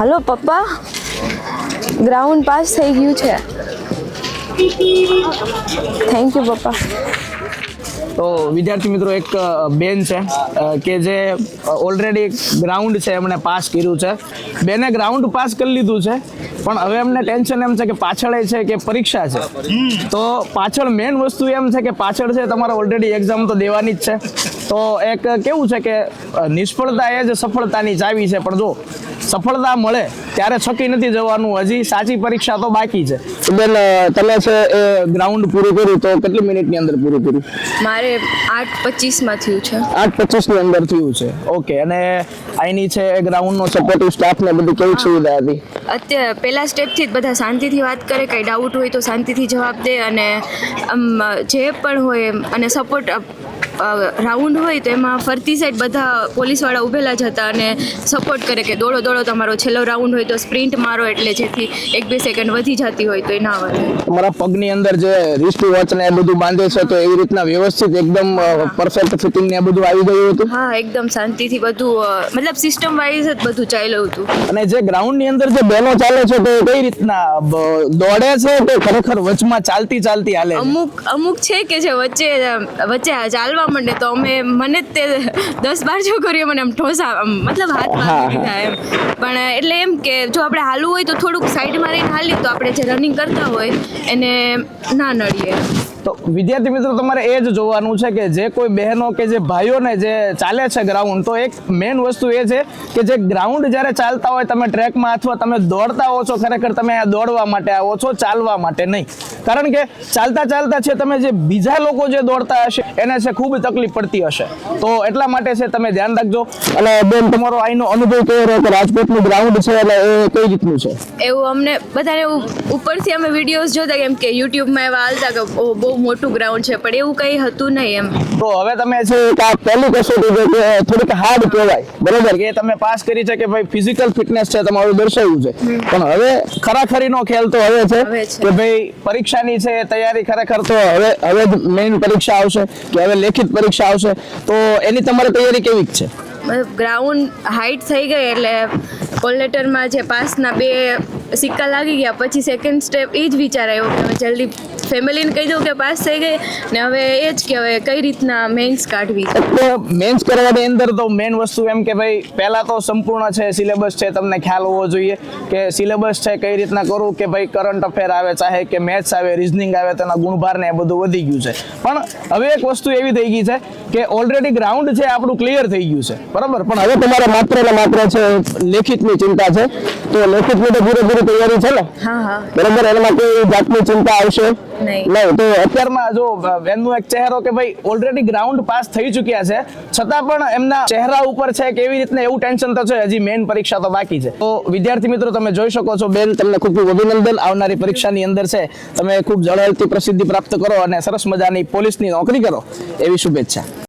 Hello, પપ્પા. Ground pass થઈ ગયું છે. થેન્ક યુ પપ્પા. તો વિદ્યાર્થી મિત્રો, એક બેન છે કે જે ઓલરેડી ગ્રાઉન્ડ છે, એમણે પાસ કર્યું છે. બેને ગ્રાઉન્ડ પાસ કરી લીધું છે, પણ હવે એમને ટેન્શન એમ છે કે પાછળ એ છે કે પરીક્ષા છે. તો પાછળ મેઇન વસ્તુ એમ છે કે પાછળ છે, તમારે ઓલરેડી એક્ઝામ તો દેવાની જ છે. તો એક કેવું છે કે નિષ્ફળતા એ જ સફળતાની ચાવી છે, પણ જો સફળતા મળે ત્યારે છકી નથી જવાનું. હજી સાચી પરીક્ષા તો બાકી છે. બેન તમે છે એ ગ્રાઉન્ડ પૂરું કર્યું તો કેટલી મિનિટની અંદર પૂરું કર્યું? મારે આઠ પચીસમાં થયું છે. આઠ પચીસની અંદર થયું છે. ઓકે અને અહીંની છે ગ્રાઉન્ડ નો સપોર્ટિવ સ્ટાફ ને બધી કેવી સુવિધા હતી? અત્યારે પહેલા સ્ટેપથી જ બધા શાંતિથી વાત કરે કંઈ ડાઉટ હોય તો શાંતિથી જવાબ દે અને જે પણ હોય અને સપોર્ટ રાઉન્ડ હોય તો એમાં ફરતી સાઈડ બધા પોલીસવાળા ઊભેલા જ હતા અને સપોર્ટ કરે કે દોડો દોડો તમારો છેલ્લો રાઉન્ડ હોય તો સ્પ્રિન્ટ મારો એટલે જેથી એક બે સેકન્ડ વધી જતી હોય તો એ ના વધે તમારા પગની અંદર જે રિસ્ટ વોચ ને એ બધું બાંધે છે તો એવી રીતના વ્યવસ્થિત એકદમ પરફેક્ટ ફિટિંગ ને બધું આવી ગયું હતું? હા એકદમ શાંતિથી બધું મતલબ સિસ્ટમ વાઇઝ જ બધું ચાલ્યું હતું. અને જે ગ્રાઉન્ડની અંદર જે બેનો ચાલે છે તો કઈ રીતના દોડે છે તો ખરેખર વચમાં ચાલતી ચાલતી હાલે અમુક અમુક છે કે જે વચ્ચે વચ્ચે ચાલવા માંડે તો અમે મને જ તે દસ બાર છોકરીઓ મને આમ ઠોસા મતલબ હાથ દીધા એમ. પણ એટલે એમ કે જો આપણે હાલવું હોય તો થોડુંક સાઈડમાં રહીને હાલીએ તો આપણે જે રનિંગ કરતા હોય એને ના નડીએ. તો વિદ્યાર્થી મિત્રો, તમારે એ જ જોવાનું છે કે જે કોઈ બહેનો કે જે ભાઈઓને જે ચાલે છે ગ્રાઉન્ડ તો એક મેઇન વસ્તુ એ છે કે જે ગ્રાઉન્ડ જ્યારે ચાલતા હોય, તમે ટ્રેકમાં અથવા તમે દોડતા હો છો, ખરેખર તમે આ દોડવા માટે આવો છો, ચાલવા માટે નહીં. કારણ કે ચાલતા ચાલતા છે, તમે જે બીજા લોકો જે દોડતા હશે, એને છે ખૂબ તકલીફ પડતી હશે. તો એટલા માટે છે, તમે ધ્યાન રાખજો. અને બેન, તમારો અહીંનો અનુભવ કેવો રહ્યો કે રાજકોટનું ગ્રાઉન્ડ છે એટલે એ કઈ રીતનું છે? એવું અમને બધાને ઉપરથી અમે વિડીયોઝ જોતા, કેમ કે યુટ્યુબમાં એવા હાલતા કે બહુ મોટું ગ્રાઉન્ડ છે પણ એવું કંઈ હતું નહીં એમ. તો હવે તમે છે પહેલી કસોટી છે કે થોડીક હાર્ડ કહેવાય બરોબર? કે તમે પાસ કરી છે કે ભાઈ ફિઝિકલ ફિટનેસ છે તમારું દર્શાવ્યું છે. પણ હવે ખરાખરીનો ખેલ તો હવે છે કે ભાઈ પરીક્ષાની છે તૈયારી ખરેખર તો હવે હવે મેઇન પરીક્ષા આવશે કે હવે લેખિત પરીક્ષા આવશે. તો એની તમારી તૈયારી કેવી છે? ગ્રાઉન્ડ હાઈટ થઈ ગઈ એટલે કોલ લેટરમાં જે પાસના બે સિક્કા લાગી ગયા. પછી સેકન્ડ સ્ટેપ એ જ વિચાર આવ્યો કે હવે જલ્દી ફેમિલીને કહી દઉં કે પાસ થઈ ગઈ. ને હવે એ જ કે હવે કઈ રીતના મેન્સ કાઢવી. મેન્સ કરવાની અંદર તો મેઇન વસ્તુ એમ કે ભાઈ, પહેલા તો સંપૂર્ણ છે સિલેબસ છે, તમને ખ્યાલ હોવો જોઈએ કે સિલેબસ છે કઈ રીતના કરવું કે ભાઈ કરંટ અફેર આવે, ચાહે કે મેથ્સ આવે રિઝનિંગ આવે, તેના ગુણભાર ને એ બધું વધી ગયું છે. પણ હવે એક વસ્તુ એવી થઈ ગઈ છે કે ઓલરેડી ગ્રાઉન્ડ છે, આપણું ક્લિયર થઈ ગયું છે. બરાબર? પણ હવે તમારે માત્ર ને માત્ર છે, લેખિતની ચિંતા છે. તો લેખિતની તો પૂરેપૂરી તૈયારી છે ને? બરોબર એના માટે જાતની ચિંતા આવશે? નહીં. તો અત્યારમાં જો બેનનો એક ચહેરો કે ભાઈ ઓલરેડી ગ્રાઉન્ડ પાસ થઈ ચૂક્યા છે છતાં પણ એમના ચહેરા ઉપર છે કેવી રીતના એવું ટેન્શન તો છે હજી મેઇન પરીક્ષા તો બાકી છે. તો વિદ્યાર્થી મિત્રો તમે જોઈ શકો છો બેન તમને ખૂબ ખૂબ અભિનંદન. આવનારી પરીક્ષાની અંદર છે તમે ખૂબ જળહળતી પ્રસિદ્ધિ પ્રાપ્ત કરો અને સરસ મજાની પોલીસની નોકરી કરો એવી શુભેચ્છા.